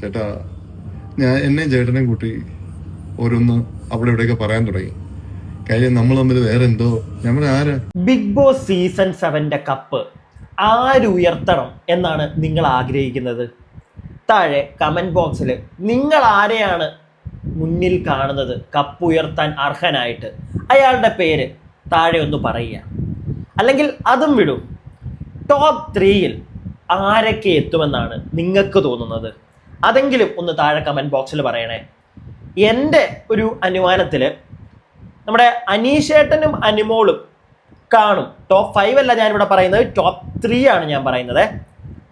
ചേട്ടാ ഞാൻ എന്നെയും ചേട്ടനെയും കൂട്ടി ഓരോന്ന് അവിടെ ഇവിടെയൊക്കെ പറയാൻ തുടങ്ങി. കാര്യം നമ്മൾ തമ്മിൽ വേറെ എന്തോ നമ്മൾ ആരാ? ബിഗ് ബോസ് സീസൺ സെവന്റെ കപ്പ് ആരുയർത്തണം എന്നാണ് നിങ്ങൾ ആഗ്രഹിക്കുന്നത്? താഴെ കമന്റ് ബോക്സിൽ നിങ്ങൾ ആരെയാണ് മുന്നിൽ കാണുന്നത്? കപ്പ് ഉയർത്താൻ അർഹനായിട്ട്. അയാളുടെ പേര് താഴെ ഒന്ന് പറയുക. അല്ലെങ്കിൽ അതും വിടും. ടോപ്പ് ത്രീയിൽ ആരൊക്കെ എത്തുമെന്നാണ് നിങ്ങൾക്ക് തോന്നുന്നത്? അതെങ്കിലും ഒന്ന് താഴെ കമന്റ് ബോക്സിൽ പറയണേ. എന്റെ ഒരു അനുമാനത്തിൽ നമ്മുടെ അനീഷേട്ടനും അനുമോളും കാണും. ടോപ്പ് ഫൈവ് അല്ല ഞാനിവിടെ പറയുന്നത് ടോപ്പ് ത്രീ ആണ് ഞാൻ പറയുന്നത്.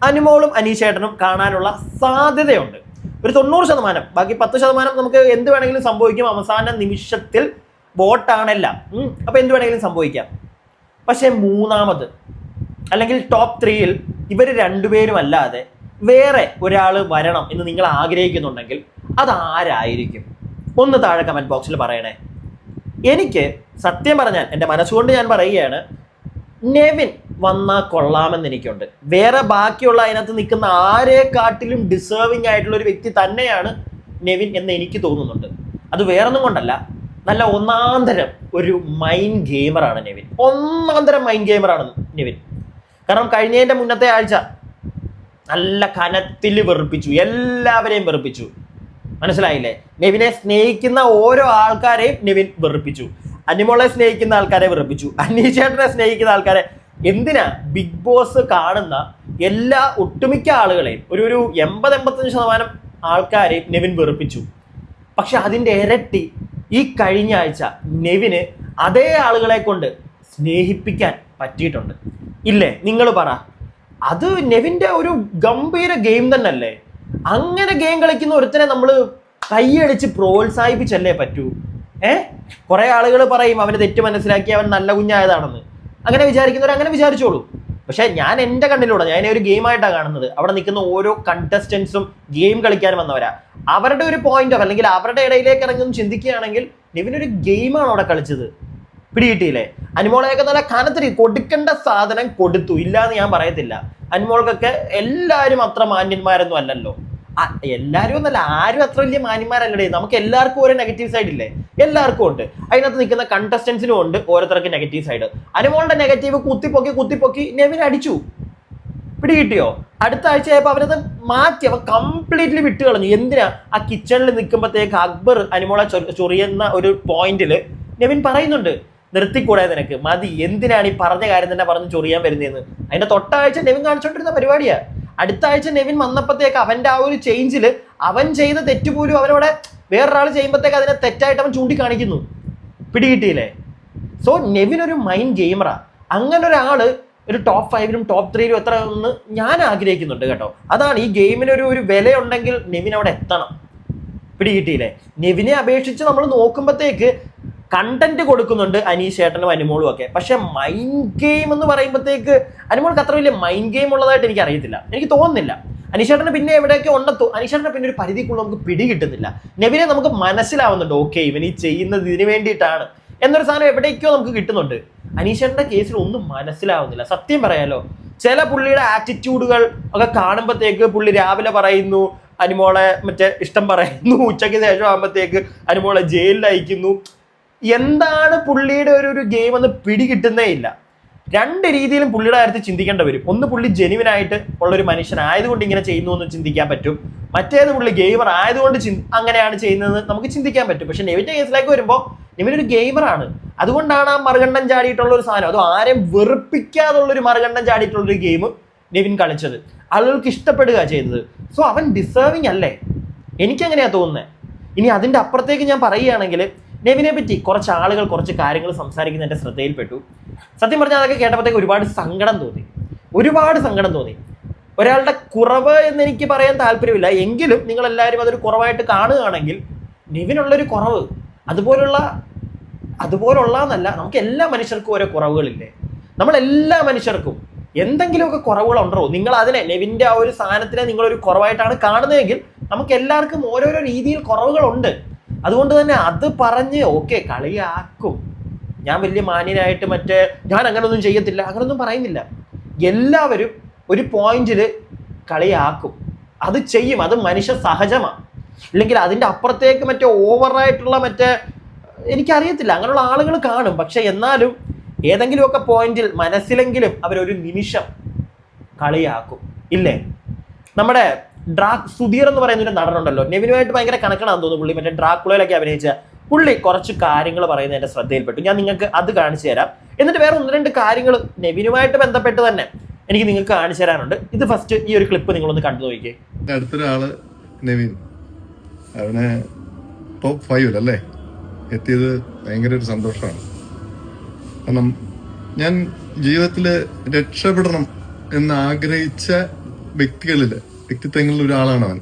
അനുമോളും അനീഷേട്ടനും കാണാനുള്ള സാധ്യതയുണ്ട്. ഒരു തൊണ്ണൂറ് ശതമാനം ബാക്കി പത്ത് ശതമാനം നമുക്ക് എന്ത് വേണമെങ്കിലും സംഭവിക്കും. അവസാന നിമിഷത്തിൽ വോട്ടാണെല്ലാം. ഉം, അപ്പൊ എന്ത് വേണമെങ്കിലും സംഭവിക്കാം. പക്ഷേ മൂന്നാമത് അല്ലെങ്കിൽ ടോപ്പ് ത്രീയിൽ ഇവർ രണ്ടുപേരും അല്ലാതെ വേറെ ഒരാൾ വരണം എന്ന് നിങ്ങൾ ആഗ്രഹിക്കുന്നുണ്ടെങ്കിൽ അതാരായിരിക്കും ഒന്ന് താഴെ കമന്റ് ബോക്സിൽ പറയണേ. എനിക്ക് സത്യം പറഞ്ഞാൽ എന്റെ മനസ്സുകൊണ്ട് ഞാൻ പറയുകയാണ് നെവിൻ വന്നാൽ കൊള്ളാമെന്ന് എനിക്കുണ്ട്. വേറെ ബാക്കിയുള്ള അതിനകത്ത് നിൽക്കുന്ന ആരെക്കാട്ടിലും ഡിസേർവിംഗ് ആയിട്ടുള്ള ഒരു വ്യക്തി തന്നെയാണ് നെവിൻ എന്ന് എനിക്ക് തോന്നുന്നുണ്ട്. അത് വേറൊന്നും കൊണ്ടല്ല നല്ല ഒന്നാന്തരം ഒരു മൈൻഡ് ഗെയിമറാണ് നെവിൻ. ഒന്നാന്തരം മൈൻഡ് ഗെയിമറാണ് നെവിൻ. കാരണം കഴിഞ്ഞതിന്റെ മുന്നത്തെ ആഴ്ച നല്ല കനത്തിൽ വെറുപ്പിച്ചു എല്ലാവരെയും വെറുപ്പിച്ചു. മനസ്സിലായില്ലേ? നെവിനെ സ്നേഹിക്കുന്ന ഓരോ ആൾക്കാരെയും നെവിൻ വെറുപ്പിച്ചു. അനിമോളെ സ്നേഹിക്കുന്ന ആൾക്കാരെ വെറുപ്പിച്ചു. അനീഷേട്ടനെ സ്നേഹിക്കുന്ന ആൾക്കാരെ. എന്തിനാ? ബിഗ് ബോസ് കാണുന്ന എല്ലാ ഒട്ടുമിക്ക ആളുകളെയും ഒരു ഒരു എൺപത് എൺപത്തഞ്ച് ശതമാനം ആൾക്കാരെയും നെവിൻ വെറുപ്പിച്ചു. പക്ഷെ അതിന്റെ ഇരട്ടി ഈ കഴിഞ്ഞ ആഴ്ച നെവിന് അതേ ആളുകളെ കൊണ്ട് സ്നേഹിപ്പിക്കാൻ പറ്റിയിട്ടുണ്ട്. ഇല്ലേ? നിങ്ങൾ പറ. അത് നെവിന്റെ ഒരു ഗംഭീര ഗെയിം തന്നെയല്ലേ? അങ്ങനെ ഗെയിം കളിക്കുന്ന ഒരുത്തനെ നമ്മൾ കൈയടിച്ച് പ്രോത്സാഹിപ്പിച്ചല്ലേ പറ്റൂ? ഏ? കുറെ ആളുകൾ പറയും അവന് തെറ്റ് മനസ്സിലാക്കി അവൻ നല്ല കുഞ്ഞായതാണെന്ന്. അങ്ങനെ വിചാരിക്കുന്നവർ അങ്ങനെ വിചാരിച്ചോളൂ. പക്ഷെ ഞാൻ എന്റെ കണ്ണിലൂടെ ഞാൻ ഒരു ഗെയിമായിട്ടാണ് കാണുന്നത്. അവിടെ നിൽക്കുന്ന ഓരോ കണ്ടസ്റ്റൻസും ഗെയിം കളിക്കാൻ വന്നവരാ. അവരുടെ ഒരു പോയിന്റ് ഓഫ് അല്ലെങ്കിൽ അവരുടെ ഇടയിലേക്ക് ഇറങ്ങുന്നു ചിന്തിക്കുകയാണെങ്കിൽ നിവിനൊരു ഗെയിമാണ് അവിടെ കളിച്ചത്. പിടികിട്ടിയില്ലേ? അനുമോളെയൊക്കെ നല്ല കനത്തിൽ കൊടുക്കേണ്ട സാധനം കൊടുത്തു. ഇല്ല എന്ന് ഞാൻ പറയത്തില്ല. അനുമോൾക്കൊക്കെ എല്ലാവരും അത്ര മാന്യന്മാരൊന്നും അല്ലല്ലോ. എല്ലാവരും ഒന്നല്ല ആരും അത്ര വലിയ മാന്യന്മാരല്ലേ നമുക്ക് എല്ലാവർക്കും ഓരോ നെഗറ്റീവ് സൈഡ് ഇല്ലേ? എല്ലാവർക്കും ഉണ്ട്. അതിനകത്ത് നിൽക്കുന്ന കണ്ടസ്റ്റൻസിനും ഉണ്ട് ഓരോരുത്തർക്ക് നെഗറ്റീവ് സൈഡ് അനുമോളുടെ നെഗറ്റീവ് കുത്തിപ്പൊക്കി കുത്തിപ്പൊക്കി നെവിൻ അടിച്ചു. പിടികിട്ടിയോ? അടുത്ത ആഴ്ചയായപ്പോൾ അവരത് മാറ്റി. അവ കംപ്ലീറ്റ്ലി വിട്ട് കളഞ്ഞു. എന്തിനാ? ആ കിച്ചണിൽ നിൽക്കുമ്പോഴത്തേക്ക് അക്ബർ അനുമോളെ ചൊറിയുന്ന ഒരു പോയിന്റിൽ നെവിൻ പറയുന്നുണ്ട് നിർത്തിക്കൂടെ നിനക്ക്. മതി. എന്തിനാണ് ഈ പറഞ്ഞ കാര്യം തന്നെ പറഞ്ഞ് ചൊറിയാൻ വരുന്നതെന്ന്? അതിന്റെ തൊട്ടാഴ്ച നെവിൻ കാണിച്ചോണ്ടിരുന്ന പരിപാടിയാ. അടുത്ത ആഴ്ച നെവിൻ വന്നപ്പോഴത്തേക്ക് അവന്റെ ആ ഒരു ചേഞ്ചിൽ അവൻ ചെയ്ത തെറ്റ് പോലും അവനവിടെ വേറൊരാൾ ചെയ്യുമ്പോഴത്തേക്ക് അതിനെ തെറ്റായിട്ട് അവൻ ചൂണ്ടിക്കാണിക്കുന്നു. പിടികിട്ടിയില്ലേ? സോ നെവിൻ ഒരു മൈൻഡ് ഗെയിമറാ അങ്ങനെ ഒരാൾ ഒരു ടോപ്പ് ഫൈവിലും ടോപ്പ് ത്രീയിലും എത്ര എന്ന് ഞാൻ ആഗ്രഹിക്കുന്നുണ്ട് കേട്ടോ. അതാണ് ഈ ഗെയിമിനൊരു ഒരു വിലയുണ്ടെങ്കിൽ നെവിൻ അവിടെ എത്തണം. പിടികിട്ടിയില്ലേ? നെവിനെ അപേക്ഷിച്ച് നമ്മൾ നോക്കുമ്പോഴത്തേക്ക് കണ്ടന്റ് കൊടുക്കുന്നുണ്ട് അനീഷ് ഏട്ടനും അനുമോളും ഒക്കെ. പക്ഷെ മൈൻഡ് ഗെയിം എന്ന് പറയുമ്പോഴത്തേക്ക് അനുമോൾക്ക് അത്ര വലിയ മൈൻഡ് ഗെയിം ഉള്ളതായിട്ട് എനിക്ക് അറിയത്തില്ല. എനിക്ക് തോന്നുന്നില്ല. അനീഷേട്ടന് പിന്നെ എവിടെയൊക്കെ ഉണ്ടെത്തോ അനീഷേട്ടന് പിന്നെ ഒരു പരിധിക്കുള്ള നമുക്ക് പിടി കിട്ടുന്നില്ല നെവിനെ നമുക്ക് മനസ്സിലാവുന്നുണ്ട്. ഓക്കെ ഇവൻ ഈ ചെയ്യുന്നത് ഇതിന് വേണ്ടിയിട്ടാണ് എന്നൊരു സാധനം എവിടേക്കോ നമുക്ക് കിട്ടുന്നുണ്ട്. അനീഷേട്ടന്റെ കേസിൽ ഒന്നും മനസ്സിലാവുന്നില്ല. സത്യം പറയാലോ. ചില പുള്ളിയുടെ ആറ്റിറ്റ്യൂഡുകൾ ഒക്കെ കാണുമ്പോഴത്തേക്ക് പുള്ളി രാവിലെ പറയുന്നു അനുമോളെ മറ്റേ ഇഷ്ടം പറയുന്നു ഉച്ചയ്ക്ക് ശേഷം ആകുമ്പോഴത്തേക്ക് അനുമോളെ ജയിലിൽ അയക്കുന്നു എന്താണ് പുള്ളിയുടെ ഒരു ഒരു ഗെയിം എന്ന് പിടികിട്ടുന്നേ ഇല്ല. രണ്ട് രീതിയിലും പുള്ളിയുടെ കാര്യത്തിൽ ചിന്തിക്കേണ്ടി വരും. ഒന്ന് പുള്ളി ജെനുവിനായിട്ട് ഉള്ളൊരു മനുഷ്യനായതുകൊണ്ട് ഇങ്ങനെ ചെയ്യുന്നു എന്ന് ചിന്തിക്കാൻ പറ്റും. മറ്റേത് പുള്ളി ഗെയിമർ ആയതുകൊണ്ട് അങ്ങനെയാണ് ചെയ്യുന്നത് നമുക്ക് ചിന്തിക്കാൻ പറ്റും. പക്ഷെ നെവിന്റെ കേസിലേക്ക് വരുമ്പോൾ നെവിനൊരു ഗെയിമറാണ് അതുകൊണ്ടാണ് ആ മറുകണ്ഠം ചാടിയിട്ടുള്ള ഒരു സാധനം. അത് ആരെയും വെറുപ്പിക്കാതുള്ള ഒരു മറുകണ്ഠം ചാടിയിട്ടുള്ള ഒരു ഗെയിം നെവിൻ കളിച്ചത്. ആളുകൾക്ക് ഇഷ്ടപ്പെടുക ചെയ്തത്. സോ അവൻ ഡിസേർവിങ് അല്ലേ? എനിക്കങ്ങനെയാണ് തോന്നുന്നത് ഇനി അതിന്റെ അപ്പുറത്തേക്ക് ഞാൻ പറയുകയാണെങ്കിൽ നെവിനെ പറ്റി കുറച്ച് ആളുകൾ കുറച്ച് കാര്യങ്ങൾ സംസാരിക്കുന്ന എന്റെ ശ്രദ്ധയിൽപ്പെട്ടു. സത്യം പറഞ്ഞാൽ അതൊക്കെ കേട്ടപ്പോഴത്തേക്ക് ഒരുപാട് സങ്കടം തോന്നി. ഒരുപാട് സങ്കടം തോന്നി. ഒരാളുടെ കുറവ് എന്ന് എനിക്ക് പറയാൻ താല്പര്യമില്ല. എങ്കിലും നിങ്ങൾ എല്ലാവരും അതൊരു കുറവായിട്ട് കാണുകയാണെങ്കിൽ നെവിനുള്ളൊരു കുറവ് അതുപോലുള്ള അതുപോലുള്ള എന്നല്ല നമുക്ക് എല്ലാ മനുഷ്യർക്കും ഓരോ കുറവുകളില്ലേ? നമ്മളെല്ലാ മനുഷ്യർക്കും എന്തെങ്കിലുമൊക്കെ കുറവുകളുണ്ടോ? നിങ്ങൾ അതിനെ നെവിന്റെ ആ ഒരു സാധനത്തിനെ നിങ്ങളൊരു കുറവായിട്ടാണ് കാണുന്നതെങ്കിൽ നമുക്ക് എല്ലാവർക്കും ഓരോരോ രീതിയിൽ കുറവുകളുണ്ട്. അതുകൊണ്ട് തന്നെ അത് പറഞ്ഞ് ഓക്കെ കളിയാക്കും. ഞാൻ വലിയ മാന്യനായിട്ട് മറ്റേ ഞാൻ അങ്ങനൊന്നും ചെയ്യത്തില്ല അങ്ങനൊന്നും പറയുന്നില്ല. എല്ലാവരും ഒരു പോയിന്റിൽ കളിയാക്കും. അത് ചെയ്യും അത് മനുഷ്യ സഹജമാണ് ഇല്ലെങ്കിൽ അതിന്റെ അപ്പുറത്തേക്ക് മറ്റേ ഓവറായിട്ടുള്ള മറ്റേ എനിക്കറിയത്തില്ല അങ്ങനെയുള്ള ആളുകൾ കാണും. പക്ഷെ എന്നാലും ഏതെങ്കിലുമൊക്കെ പോയിന്റിൽ മനസ്സിലെങ്കിലും അവരൊരു നിമിഷം കളിയാക്കും. ഇല്ലേ? നമ്മുടെ ഡ്രാ സുധീർ എന്ന് പറയുന്ന ഒരു നടനുണ്ടല്ലോ. നെവിനുമായിട്ട് ഭയങ്കര കണക്കണാന്ന് തോന്നുന്നു പുള്ളി. മറ്റേ ഡ്രാക്കുളയിലൊക്കെ അഭിനയിച്ച പുള്ളി കുറച്ച് കാര്യങ്ങൾ പറയുന്നത് എന്റെ ശ്രദ്ധയിൽപ്പെട്ടു. ഞാൻ നിങ്ങൾക്ക് അത് കാണിച്ചു തരാം. എന്നിട്ട് വേറെ ഒന്ന് രണ്ട് കാര്യങ്ങൾ നെവിനുമായിട്ട് ബന്ധപ്പെട്ട് തന്നെ എനിക്ക് നിങ്ങൾക്ക് കാണിച്ചു തരാനുണ്ട്. ഇത് ഫസ്റ്റ് ഈ ഒരു ക്ലിപ്പ് നിങ്ങളൊന്ന് കണ്ടു നോക്കിയേ അടുത്തൊരാൾ നെവിൻ. അവനെ ടോപ്പ് ഫൈവിലല്ലേ എത്തിയത് ഭയങ്കര ഒരു സന്തോഷമാണ്. കാരണം ഞാൻ ജീവിതത്തിൽ രക്ഷപ്പെടണം എന്ന് ആഗ്രഹിച്ച വ്യക്തികളിൽ വ്യക്തിത്വങ്ങളിൽ ഒരാളാണ് അവൻ.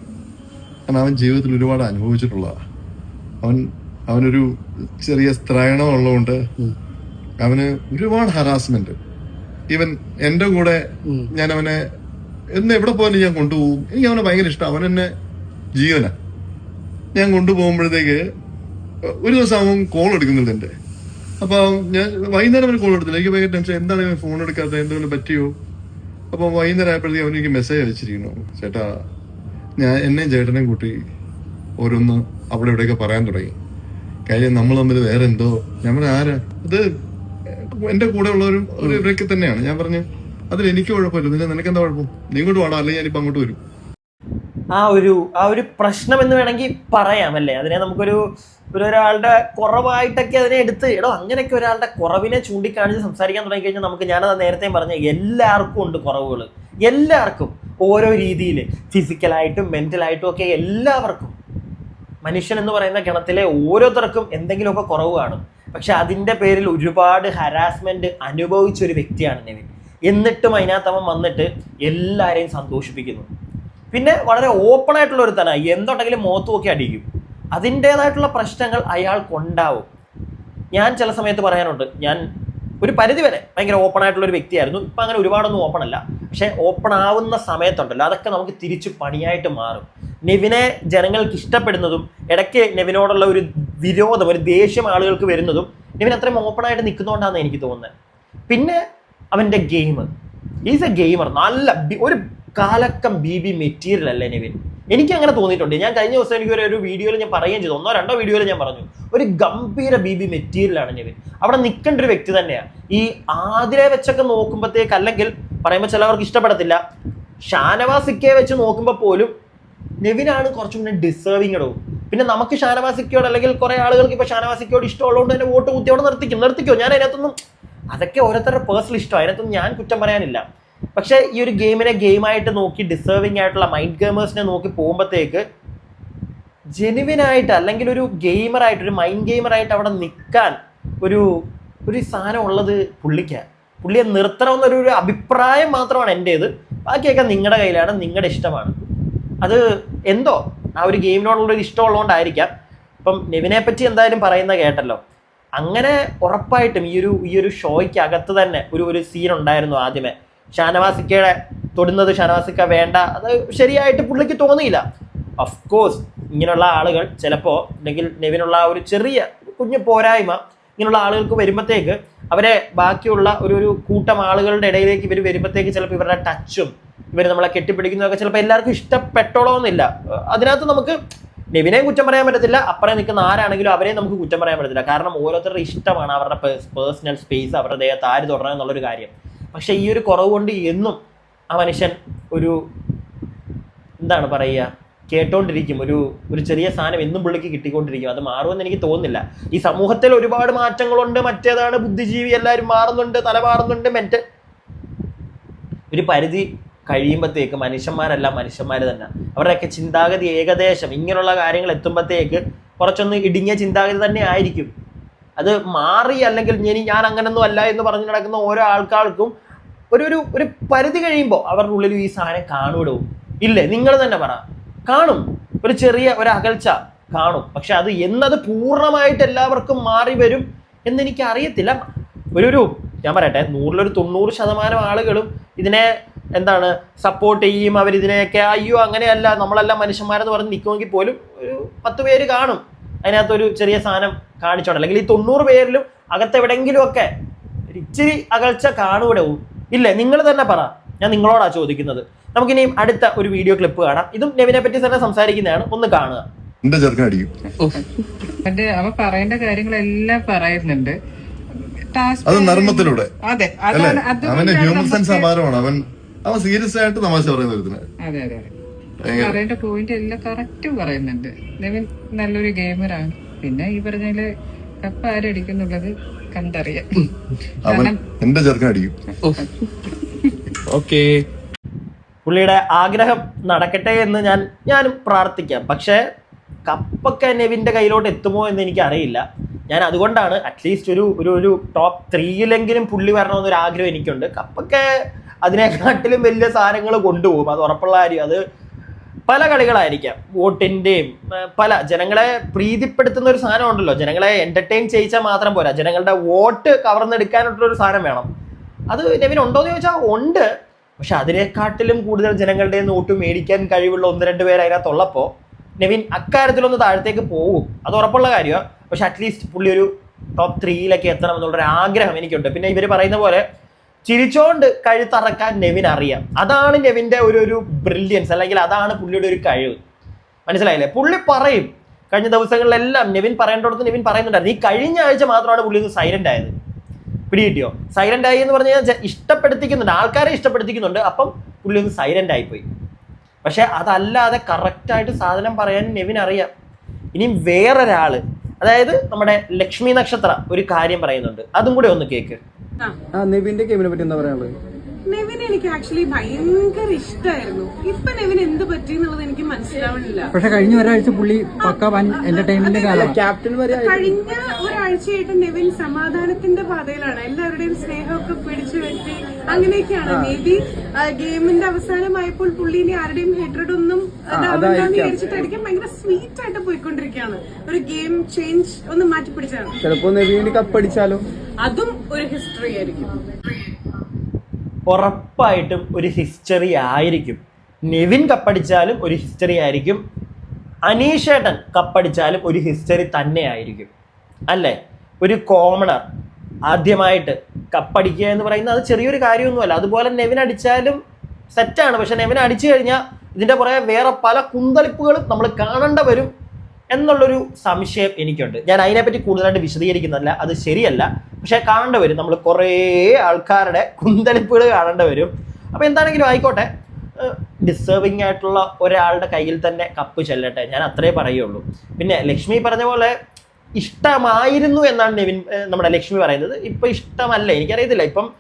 കാരണം അവൻ ജീവിതത്തിൽ ഒരുപാട് അനുഭവിച്ചിട്ടുള്ളതാണ് അവൻ അവനൊരു ചെറിയ സ്ത്രൈണം ഉള്ളതുകൊണ്ട് അവന് ഒരുപാട് ഹറാസ്മെന്റ് ഈവൻ എന്റെ കൂടെ ഞാൻ അവനെ എന്ന് എവിടെ പോയാലും ഞാൻ കൊണ്ടുപോകും. എനിക്ക് അവനെ ഭയങ്കര ഇഷ്ടം. അവൻ എന്നെ ജീവന. ഞാൻ കൊണ്ടുപോകുമ്പോഴത്തേക്ക് ഒരു ദിവസം അവൻ കോൾ എടുക്കുന്നുണ്ട് എന്റെ അപ്പൊ ഞാൻ വൈകുന്നേരം അവന് കോൾ എടുത്തില്ല. എനിക്ക് ഭയങ്കര ടെൻഷൻ എന്താണ് ഇവൻ ഫോൺ എടുക്കാത്ത എന്തെങ്കിലും പറ്റിയോ? അപ്പൊ വൈകുന്നേരം ആയപ്പോഴത്തേക്ക് അവൻ എനിക്ക് മെസ്സേജ് അയച്ചിരിക്കുന്നു. ചേട്ടാ ഞാൻ എന്നെയും ചേട്ടനെയും കൂട്ടി ഓരോന്ന് അവിടെ ഇവിടെയൊക്കെ പറയാൻ തുടങ്ങി. കാര്യം നമ്മൾ തമ്മിൽ വേറെ എന്തോ ഞാൻ പറഞ്ഞു ആരാ? അത് എന്റെ കൂടെ ഉള്ളവരും ഒരു ഇവരൊക്കെ തന്നെയാണ്. ഞാൻ പറഞ്ഞു അതിൽ എനിക്ക് കുഴപ്പമില്ല. നിനക്ക് എന്താ കുഴപ്പം? നീ ഇങ്ങോട്ട് വാടാ അല്ലെങ്കിൽ ഞാനിപ്പോ അങ്ങോട്ട് വരും. ആ ഒരു ആ ഒരു പ്രശ്നം എന്ന് വേണമെങ്കിൽ പറയാം അല്ലേ അതിനെ നമുക്കൊരു ഒരു ഒരാളുടെ കുറവായിട്ടൊക്കെ അതിനെ എടുത്ത് എടോ അങ്ങനെയൊക്കെ ഒരാളുടെ കുറവിനെ ചൂണ്ടിക്കാണിച്ച് സംസാരിക്കാൻ തുടങ്ങി കഴിഞ്ഞാൽ നമുക്ക് ഞാനത് നേരത്തെ പറഞ്ഞ എല്ലാവർക്കും ഉണ്ട് കുറവുകൾ എല്ലാവർക്കും. ഓരോ രീതിയിൽ ഫിസിക്കലായിട്ടും മെന്റലായിട്ടും ഒക്കെ എല്ലാവർക്കും. മനുഷ്യൻ എന്ന് പറയുന്ന ഗണത്തിലെ ഓരോരുത്തർക്കും എന്തെങ്കിലുമൊക്കെ കുറവ് കാണും. പക്ഷെ അതിന്റെ പേരിൽ ഒരുപാട് ഹരാസ്മെന്റ് അനുഭവിച്ച ഒരു വ്യക്തിയാണ് നെവിൻ. എന്നിട്ടും അതിനകത്ത് അവൻ വന്നിട്ട് എല്ലാവരെയും സന്തോഷിപ്പിക്കുന്നു. പിന്നെ വളരെ ഓപ്പൺ ആയിട്ടുള്ള ഒരു തന എന്തുണ്ടെങ്കിലും മുഖത്ത് നോക്കി അടിക്കും. അതിന്റെതായിട്ടുള്ള പ്രശ്നങ്ങൾ അയാൾക്കുണ്ടാവും ഞാൻ ചില സമയത്ത് പറയാനുണ്ട് ഞാൻ ഒരു പരിധി വരെ ഭയങ്കര ഓപ്പൺ ആയിട്ടുള്ള ഒരു വ്യക്തിയായിരുന്നു. ഇപ്പം അങ്ങനെ ഒരുപാടൊന്നും ഓപ്പൺ അല്ല. പക്ഷേ ഓപ്പൺ ആവുന്ന സമയത്തുണ്ടല്ലോ അതൊക്കെ നമുക്ക് തിരിച്ച് പണിയായിട്ട് മാറും. നെവിനെ ജനങ്ങൾക്ക് ഇഷ്ടപ്പെടുന്നതും ഇടയ്ക്ക് നെവിനോടുള്ള ഒരു വിരോധം ഒരു ദേഷ്യം ആളുകൾക്ക് വരുന്നതും നെവിൻ അത്രയും ഓപ്പൺ ആയിട്ട് നിൽക്കുന്നതുകൊണ്ടാണ് എനിക്ക് തോന്നുന്നത്. പിന്നെ അവന്റെ ഗെയിം. ഈസ് എ ഗെയിമർ നല്ല ഒരു കാലക്കം ബി ബി മെറ്റീരിയൽ അല്ലേ നെവിൻ? എനിക്ക് അങ്ങനെ തോന്നിയിട്ടുണ്ട്. ഞാൻ കഴിഞ്ഞ ദിവസം എനിക്ക് ഒരു- വീഡിയോയിൽ ഞാൻ പറയുകയും ചെയ്തു. ഒന്നോ രണ്ടോ വീഡിയോയിൽ ഞാൻ പറഞ്ഞു. ഒരു ഗംഭീര ബി ബി മെറ്റീരിയലാണ് നെവിൻ. അവിടെ നിൽക്കേണ്ട ഒരു വ്യക്തി തന്നെയാണ് ഈ ആതിരെ വെച്ചൊക്കെ നോക്കുമ്പോഴത്തേക്ക് അല്ലെങ്കിൽ പറയുമ്പോൾ ചിലവർക്ക് ഇഷ്ടപ്പെടത്തില്ല. ഷാനവാസിക്കെ വെച്ച് നോക്കുമ്പോൾ പോലും നെവിനാണ് കുറച്ചും കൂടെ ഡിസേർവിങ് ഇടവും. പിന്നെ നമുക്ക് ഷാനവാസിക്കോട് അല്ലെങ്കിൽ കുറെ ആളുകൾക്ക് ഇപ്പൊ ഷാനവാസിക്കോട് ഇഷ്ടമുള്ളതുകൊണ്ട് തന്നെ വോട്ട് കുത്തിയോട് നിർത്തിക്കും. നിർത്തിക്കോ? ഞാൻ അതിനകത്തൊന്നും അതൊക്കെ ഓരോരുത്തരുടെ പേഴ്സണൽ ഇഷ്ടമാണ്. അതിനകത്തൊന്നും ഞാൻ കുറ്റം പറയാനില്ല. പക്ഷേ ഈ ഒരു ഗെയിമിനെ ഗെയിമായിട്ട് നോക്കി ഡിസേർവിംഗ് ആയിട്ടുള്ള മൈൻഡ് ഗെയിമേഴ്സിനെ നോക്കി പോകുമ്പോഴത്തേക്ക് ജെനുവിനായിട്ട് അല്ലെങ്കിൽ ഒരു ഗെയിമറായിട്ട് ഒരു മൈൻഡ് ഗെയിമറായിട്ട് അവിടെ നിൽക്കാൻ ഒരു ഒരു സാധനം ഉള്ളത് പുള്ളിക്കാണ് പുള്ളിയെ നിർത്തണമെന്നൊരു ഒരു അഭിപ്രായം മാത്രമാണ് എന്റേത് ബാക്കിയൊക്കെ നിങ്ങളുടെ കയ്യിലാണ് നിങ്ങളുടെ ഇഷ്ടമാണ്. അത് എന്തോ? ആ ഒരു ഗെയിമിനോടുള്ളൊരു ഇഷ്ടമുള്ളതുകൊണ്ടായിരിക്കാം. ഇപ്പം നെവിനെ പറ്റി എന്തായാലും പറയുന്ന കേട്ടല്ലോ. അങ്ങനെ ഉറപ്പായിട്ടും ഈ ഒരു ഈ ഒരു ഷോയ്ക്ക് അകത്ത് തന്നെ ഒരു ഒരു സീൻ ഉണ്ടായിരുന്നു ആദ്യമേ. ഷാനവാസിക്കയുടെ തൊടുന്നത് ഷാനവാസിക്ക വേണ്ട. അത് ശരിയായിട്ട് പുള്ളിക്ക് തോന്നിയില്ല. ഓഫ് കോഴ്സ് ഇങ്ങനെയുള്ള ആളുകൾ ചിലപ്പോൾ അല്ലെങ്കിൽ നെവിനുള്ള ഒരു ചെറിയ കുഞ്ഞു പോരായ്മ ഇങ്ങനെയുള്ള ആളുകൾക്ക് വരുമ്പോഴത്തേക്ക് അവരെ ബാക്കിയുള്ള ഒരു ഒരു കൂട്ടം ആളുകളുടെ ഇടയിലേക്ക് ഇവർ വരുമ്പോഴത്തേക്ക് ചിലപ്പോൾ ഇവരുടെ ടച്ചും ഇവർ നമ്മളെ കെട്ടിപ്പിടിക്കുന്നതൊക്കെ ചിലപ്പോൾ എല്ലാവർക്കും ഇഷ്ടപ്പെട്ടോളോന്നില്ല. അതിനകത്ത് നമുക്ക് നെവിനെയും കുറ്റം പറയാൻ പറ്റത്തില്ല. അപ്പുറം നിൽക്കുന്ന ആരാണെങ്കിലും അവരെയും നമുക്ക് കുറ്റം പറയാൻ പറ്റത്തില്ല. കാരണം ഓരോരുത്തരുടെ ഇഷ്ടമാണ് അവരുടെ പേഴ്സണൽ സ്പേസ് അവരുടെ ദേഹത്ത് ആര് തുടരണം എന്നുള്ളൊരു കാര്യം. പക്ഷെ ഈ ഒരു കുറവ് കൊണ്ട് എന്നും ആ മനുഷ്യൻ ഒരു എന്താണ് പറയുക കേട്ടോണ്ടിരിക്കും. ഒരു ഒരു ചെറിയ സാധനം എന്നും പുള്ളിക്ക് കിട്ടിക്കൊണ്ടിരിക്കും. അത് മാറുമെന്ന് എനിക്ക് തോന്നുന്നില്ല. ഈ സമൂഹത്തിൽ ഒരുപാട് മാറ്റങ്ങളുണ്ട്. മറ്റേതാണ് ബുദ്ധിജീവി എല്ലാവരും മാറുന്നുണ്ട് തല മാറുന്നുണ്ട് മെന്റ് ഒരു പരിധി കഴിയുമ്പോഴത്തേക്ക് മനുഷ്യന്മാരല്ല മനുഷ്യന്മാർ തന്നെ. അവരുടെയൊക്കെ ചിന്താഗതി ഏകദേശം ഇങ്ങനെയുള്ള കാര്യങ്ങൾ എത്തുമ്പോഴത്തേക്ക് കുറച്ചൊന്ന് ഇടുങ്ങിയ ചിന്താഗതി തന്നെ ആയിരിക്കും. അത് മാറി അല്ലെങ്കിൽ ഇനി ഞാൻ അങ്ങനൊന്നും അല്ല എന്ന് പറഞ്ഞു നടക്കുന്ന ഓരോ ആൾക്കാർക്കും ഒരു ഒരു ഒരു പരിധി കഴിയുമ്പോൾ അവരുടെ ഉള്ളിൽ ഈ സാധനം കാണുവിടവും ഇല്ലേ? നിങ്ങൾ തന്നെ പറ. കാണും. ഒരു ചെറിയ ഒരു അകൽച്ച കാണും. പക്ഷെ അത് എന്നത് പൂർണമായിട്ട് എല്ലാവർക്കും മാറി വരും എന്നെനിക്ക് അറിയത്തില്ല. ഒരു ഒരു ഞാൻ പറയട്ടെ നൂറിലൊരു തൊണ്ണൂറ് ശതമാനം ആളുകളും ഇതിനെ എന്താണ് സപ്പോർട്ട് ചെയ്യും. അവരിതിനെയൊക്കെ അയ്യോ അങ്ങനെയല്ല നമ്മളെല്ലാം മനുഷ്യന്മാരെന്ന് പറഞ്ഞ് നിൽക്കുമെങ്കിൽ പോലും ഒരു പത്ത് പേര് കാണും. അതിനകത്തൊരു ചെറിയ സാധനം കാണിച്ചോണ്ട്. അല്ലെങ്കിൽ ഈ തൊണ്ണൂറ് പേരിലും അകത്തെവിടെങ്കിലും ഒക്കെ ഒരു ഇച്ചിരി അകൽച്ച കാണൂടവും ഇല്ലേ? നിങ്ങൾ തന്നെ പറ. ഞാൻ നിങ്ങളോടാ ചോദിക്കുന്നത്. നമുക്കിനിയും അടുത്ത ഒരു വീഡിയോ ക്ലിപ്പ് കാണാം. ഇതും നെവിനെ പറ്റി തന്നെ സംസാരിക്കുന്നതാണ്. ഒന്ന് കാണുക. എന്റെ ചെറുക്കൻ അടിക്കും. അവന്റെ അവൻ പറയേണ്ട കാര്യങ്ങളെല്ലാം പറയുന്നുണ്ട്. അത് നർമ്മത്തിലൂടെ. അതെ അവന്റെ ഹ്യൂമൻ സെൻസ് അപാരമാണ്. അവൻ അവൻ സീരിയസ് ആയിട്ട് തമാശ പറയുന്ന ഒരുത്തിന്. അതെ അതെ അതെ. പറയേണ്ട പോയിന്റ് എല്ലാം കറക്റ്റ് പറയുന്നുണ്ട്. നവീൻ നല്ലൊരു ഗെയിമറാണ് പിന്നെ ഈ പറഞ്ഞാൽ കപ്പ് ആരടിക്കുന്നുള്ളത് കണ്ടറിയാം. അവൻ എന്റെ ചെറുക്കൻ അടിക്കും. ഓക്കേ. പുള്ളിയുടെ ആഗ്രഹം നടക്കട്ടെ എന്ന് ഞാൻ ഞാനും പ്രാർത്ഥിക്കാം. പക്ഷേ കപ്പൊക്കെ നെവിന്റെ കയ്യിലോട്ട് എത്തുമോ എന്ന് എനിക്ക് അറിയില്ല ഞാൻ അതുകൊണ്ടാണ് അറ്റ്ലീസ്റ്റ് ഒരു ഒരു ഒരു ടോപ്പ് ത്രീയിലെങ്കിലും പുള്ളി വരണമെന്നൊരു ആഗ്രഹം എനിക്കുണ്ട്. കപ്പൊക്കെ അതിനെക്കാട്ടിലും വലിയ സാധനങ്ങൾ കൊണ്ടുപോകും. അത് ഉറപ്പുള്ള കാര്യം. അത് പല കളികളായിരിക്കാം. വോട്ടിന്റെയും പല. ജനങ്ങളെ പ്രീതിപ്പെടുത്തുന്ന ഒരു സാധനം ഉണ്ടല്ലോ. ജനങ്ങളെ എന്റർടൈൻ ചെയ്യിച്ചാൽ മാത്രം പോരാ. ജനങ്ങളുടെ വോട്ട് കവർന്നെടുക്കാനുള്ള ഒരു സാധനം വേണം. അത് നെവിൻ ഉണ്ടോ എന്ന് ചോദിച്ചാൽ ഉണ്ട്. പക്ഷെ അതിനെക്കാട്ടിലും കൂടുതൽ ജനങ്ങളുടെ നോട്ട് മേടിക്കാൻ കഴിവുള്ള ഒന്ന് രണ്ട് പേര് അതിനകത്തുള്ളപ്പോൾ നെവിൻ അക്കാര്യത്തിലൊന്ന് താഴത്തേക്ക് പോകും അത് ഉറപ്പുള്ള കാര്യമാണ് പക്ഷെ അറ്റ്ലീസ്റ്റ് പുള്ളി ഒരു ടോപ്പ് ത്രീയിലൊക്കെ എത്തണം എന്നുള്ളൊരു ആഗ്രഹം എനിക്കുണ്ട്. പിന്നെ ഇവർ പറയുന്ന പോലെ ചിരിച്ചോണ്ട് കഴുത്തറക്കാൻ നെവിൻ അറിയാം. അതാണ് നെവിന്റെ ഒരു ഒരു ബ്രില്യൻസ് അല്ലെങ്കിൽ അതാണ് പുള്ളിയുടെ ഒരു കഴിവ്. മനസ്സിലായില്ലേ? പുള്ളി പറയും കഴിഞ്ഞ ദിവസങ്ങളിലെല്ലാം നെവിൻ പറയേണ്ടടത്ത് നെവിൻ പറയുന്നുണ്ടായിരുന്നു. ഈ കഴിഞ്ഞ ആഴ്ച മാത്രമാണ് പുള്ളി ഇത് സൈലന്റ് ആയത്. പിടികിട്ടിയോ? സൈലന്റ് ആയി എന്ന് പറഞ്ഞു കഴിഞ്ഞാൽ ഇഷ്ടപ്പെടുത്തിക്കുന്നുണ്ട്. ആൾക്കാരെ ഇഷ്ടപ്പെടുത്തിക്കുന്നുണ്ട്. അപ്പം പുള്ളി ഒന്ന് സൈലന്റ് ആയിപ്പോയി. പക്ഷെ അതല്ലാതെ കറക്റ്റായിട്ട് സാധനം പറയാൻ നെവിൻ അറിയാം. ഇനിയും വേറൊരാൾ അതായത് നമ്മുടെ ലക്ഷ്മി നക്ഷത്ര ഒരു കാര്യം പറയുന്നുണ്ട്. അതും കൂടെ ഒന്ന് കേക്ക്. ആ. നിവിന്റെ ഗെയിമിനെ പറ്റി എന്താ പറയാനുള്ളത്? നെവിൻ എനിക്ക് ആക്ച്വലി ഭയങ്കര ഇഷ്ടമായിരുന്നു ഇപ്പൊ നെവിൻ എന്ത് പറ്റി എന്നുള്ളത് എനിക്ക് മനസ്സിലാവണില്ല പക്ഷെ കഴിഞ്ഞ ഒരാഴ്ച പുള്ളി പക്ക വൻ എന്റർടൈൻമെന്റ് കാലം ക്യാപ്റ്റൻ കഴിഞ്ഞ ഒരാഴ്ചയായിട്ട് നെവിൻ സമാധാനത്തിന്റെ പാതയിലാണ്. എല്ലാവരുടെയും സ്നേഹമൊക്കെ പിടിച്ചു പറ്റി അങ്ങനെയൊക്കെയാണ് മേ ബി ഗെയിമിന്റെ അവസാനമായപ്പോൾ പുള്ളി ഇനി ആരുടെയും ഹെഡ്രഡ് ഒന്നും വിചാരിച്ചിട്ടായിരിക്കും ഭയങ്കര സ്വീറ്റ് ആയിട്ട് പോയിക്കൊണ്ടിരിക്കുകയാണ്. ഒരു ഗെയിം ചേഞ്ച് ഒന്ന് മാറ്റി പിടിച്ചാണ്. ചിലപ്പോ നവീന് കപ്പടിച്ചാലോ അതും ഒരു ഹിസ്റ്ററി ആയിരിക്കും. ഉറപ്പായിട്ടും ഒരു ഹിസ്റ്ററി ആയിരിക്കും. നെവിൻ കപ്പടിച്ചാലും ഒരു ഹിസ്റ്ററി ആയിരിക്കും. അനീഷേട്ടൻ കപ്പടിച്ചാലും ഒരു ഹിസ്റ്ററി തന്നെ ആയിരിക്കും അല്ലേ? ഒരു കോമണർ ആദ്യമായിട്ട് കപ്പടിക്കുക എന്ന് പറയുന്നത് അത് ചെറിയൊരു കാര്യമൊന്നുമല്ല. അതുപോലെ നെവിൻ അടിച്ചാലും സെറ്റാണ് പക്ഷെ നെവിൻ അടിച്ചു കഴിഞ്ഞാൽ ഇതിന്റെ പുറകെ വേറെ പല കുന്തളിപ്പുകളും നമ്മൾ കാണേണ്ട വരും എന്നുള്ളൊരു സംശയം എനിക്കുണ്ട്. ഞാൻ അതിനെപ്പറ്റി കൂടുതലായിട്ട് വിശദീകരിക്കുന്നില്ല അത് ശരിയല്ല. പക്ഷേ കാണേണ്ട വരും. നമ്മൾ കുറേ ആൾക്കാരുടെ കുന്തളിപ്പുകൾ കാണേണ്ട വരും. അപ്പോൾ എന്താണെങ്കിലും ആയിക്കോട്ടെ. ഡിസേർവിംഗ് ആയിട്ടുള്ള ഒരാളുടെ കയ്യിൽ തന്നെ കപ്പ് ചെല്ലട്ടെ. ഞാൻ അത്രേ പറയുള്ളൂ. പിന്നെ ലക്ഷ്മി പറഞ്ഞ പോലെ ഇഷ്ടമായിരുന്നു എന്നാണ് നെവിൻ നമ്മുടെ ലക്ഷ്മി പറയുന്നത്. ഇപ്പം ഇഷ്ടമല്ല എനിക്കറിയത്തില്ല. ഇപ്പം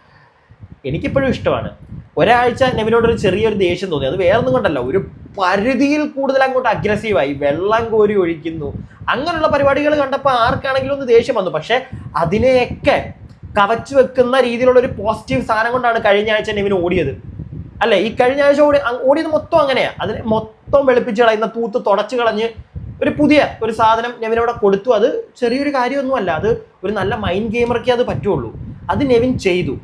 എനിക്കിപ്പോഴും ഇഷ്ടമാണ്. ഒരാഴ്ച നെവിനോടൊരു ചെറിയൊരു ദേഷ്യം തോന്നി. അത് വേറെ ഒന്നും കൊണ്ടല്ല. ഒരു പരിധിയിൽ കൂടുതൽ അങ്ങോട്ട് അഗ്രസീവായി വെള്ളം കോരി ഒഴിക്കുന്നു. അങ്ങനെയുള്ള പരിപാടികൾ കണ്ടപ്പോൾ ആർക്കാണെങ്കിലും ഒന്ന് ദേഷ്യം വന്നു. പക്ഷെ അതിനെയൊക്കെ കവച്ചു വെക്കുന്ന രീതിയിലുള്ള ഒരു പോസിറ്റീവ് സാധനം കൊണ്ടാണ് കഴിഞ്ഞ ആഴ്ച നെവിൻ ഓടിയത്. അല്ലേ? ഈ കഴിഞ്ഞ ആഴ്ച ഓടി ഓടിയത് മൊത്തം അങ്ങനെയാ. അതിനെ മൊത്തം വെളുപ്പിച്ച് കളയുന്ന തൂത്ത് തുടച്ചു കളഞ്ഞ് ഒരു പുതിയ ഒരു സാധനം നെവിൻ അവിടെ കൊടുത്തു. അത് ചെറിയൊരു കാര്യമൊന്നുമല്ല. അത് ഒരു നല്ല മൈൻഡ് ഗെയിമർക്കേ അത് പറ്റുള്ളൂ. അത് നെവിൻ ചെയ്തു.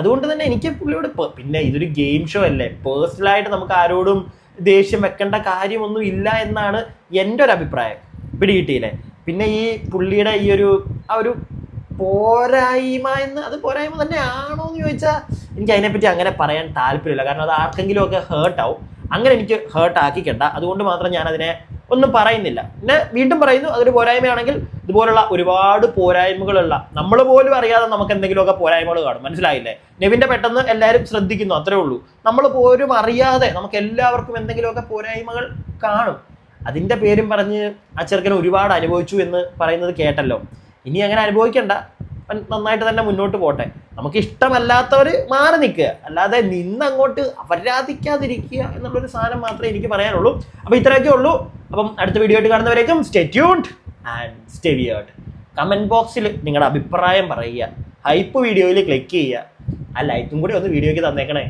അതുകൊണ്ട് തന്നെ എനിക്ക് പുള്ളിയോട് പിന്നെ ഇതൊരു ഗെയിം ഷോ അല്ലേ? പേഴ്സണലായിട്ട് നമുക്ക് ആരോടും ദേഷ്യം വെക്കേണ്ട കാര്യമൊന്നും ഇല്ല എന്നാണ് എന്റെ ഒരു അഭിപ്രായം. പിടികിട്ടിയില്ലേ? പിന്നെ ഈ പുള്ളിയുടെ ഈ ഒരു ആ ഒരു പോരായ്മ എന്ന് അത് പോരായ്മ തന്നെ ആണോ എന്ന് ചോദിച്ചാൽ എനിക്ക് അതിനെപ്പറ്റി അങ്ങനെ പറയാൻ താല്പര്യമില്ല. കാരണം അത് ആർക്കെങ്കിലും ഒക്കെ ഹേർട്ട് ആവും. അങ്ങനെ എനിക്ക് ഹേർട്ട് ആക്കിക്കണ്ട അതുകൊണ്ട് മാത്രം ഞാൻ അതിനെ ഒന്നും പറയുന്നില്ല. പിന്നെ വീണ്ടും പറയുന്നു അതൊരു പോരായ്മയാണെങ്കിൽ ഇതുപോലുള്ള ഒരുപാട് പോരായ്മകളുള്ള നമ്മൾ പോലും അറിയാതെ നമുക്ക് എന്തെങ്കിലുമൊക്കെ പോരായ്മകൾ കാണും. മനസ്സിലായില്ലേ? നെവിന്റെ പെട്ടെന്ന് എല്ലാവരും ശ്രദ്ധിക്കുന്നു അത്രേ ഉള്ളൂ. നമ്മൾ പോലും അറിയാതെ നമുക്ക് എല്ലാവർക്കും എന്തെങ്കിലുമൊക്കെ പോരായ്മകൾ കാണും. അതിന്റെ പേരും പറഞ്ഞ് ആ ചെറുക്കൻ ഒരുപാട് അനുഭവിച്ചു എന്ന് പറയുന്നത് കേട്ടല്ലോ. ഇനി അങ്ങനെ അനുഭവിക്കണ്ട. നന്നായിട്ട് തന്നെ മുന്നോട്ട് പോട്ടെ. നമുക്ക് ഇഷ്ടമല്ലാത്തവർ മാറി നിൽക്കുക. അല്ലാതെ നിന്നങ്ങോട്ട് അപരാധിക്കാതിരിക്കുക എന്നുള്ളൊരു സാധനം മാത്രമേ എനിക്ക് പറയാനുള്ളൂ. അപ്പോൾ ഇത്രയൊക്കെ ഉള്ളൂ. അപ്പം അടുത്ത വീഡിയോ ആയിട്ട് കാണുന്നവരേക്കും stay tuned and stay weird comment ബോക്സിൽ നിങ്ങളുടെ അഭിപ്രായം പറയുക. ഹൈപ്പ് വീഡിയോയിൽ ക്ലിക്ക് ചെയ്യുക. ആ ലൈക്കും കൂടി ഒന്ന് വീഡിയോയ്ക്ക് തന്നേക്കണേ.